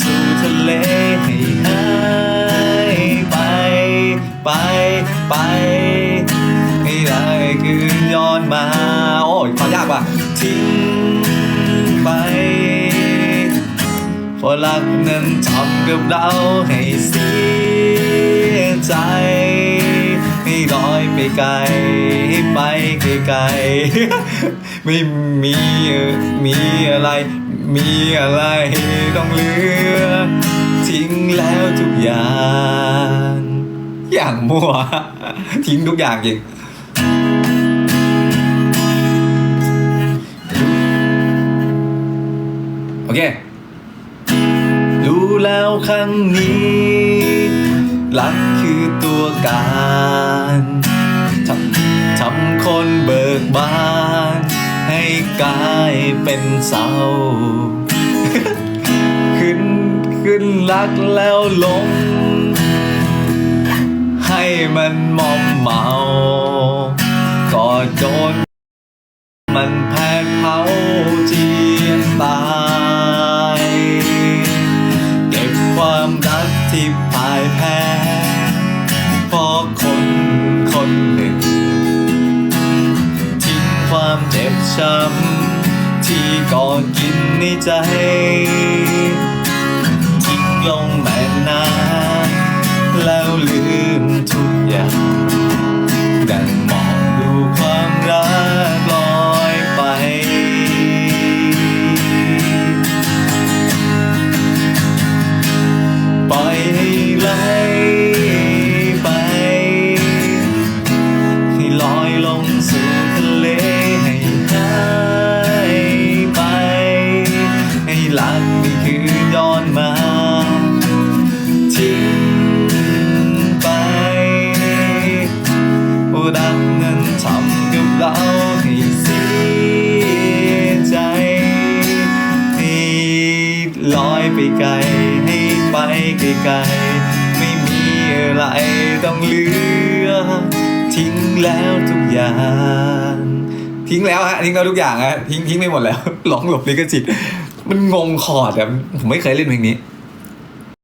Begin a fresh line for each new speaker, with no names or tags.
สู่ทะเลให้หายไป ไป ไปให้ได้คืนย้อนมา โอ้ยขอยากว่ะทิ้งไปเพราะรักนั้นทำกับเราให้เสียใจ ให้ลอยไปไกล ไปไกลๆไม่มีมีอะไร มีอะไรต้องเหลือ ทิ้งแล้วทุกอย่าง อย่างมั่ว ทิ้งทุกอย่างจริงโอเค รู้แล้วครั้งนี้รักคือตัวการ กบานให้กลายเป็นเศร้าขึ้นขึ้นรักแล้วลง ให้มันมอมเมา ก็โดนมันแผดเผาเจียนตายเก็บความรักที่พ่ายแพ้เพราะคนคนหนึ่ง ความเจ็บช้ำที่ก่อกินในใจ ห้รักนี่คือย้อนมาทิ้งไปรักนั้นทำกับเราให้เสียใจให้ลอยไปไกลให้ไปไกลๆไม่มีอะไรต้องเหลือ ทิ้งแล้วทุกอย่าง ทิ้งแล้วฮะทิ้งแล้วทุกอย่างฮะทิ้งทิ้งไปหมดแล้วร้องหลบลิขสิทธิ์ มันงงคอร์ดอะผมไม่เคยเล่นเพลงนี้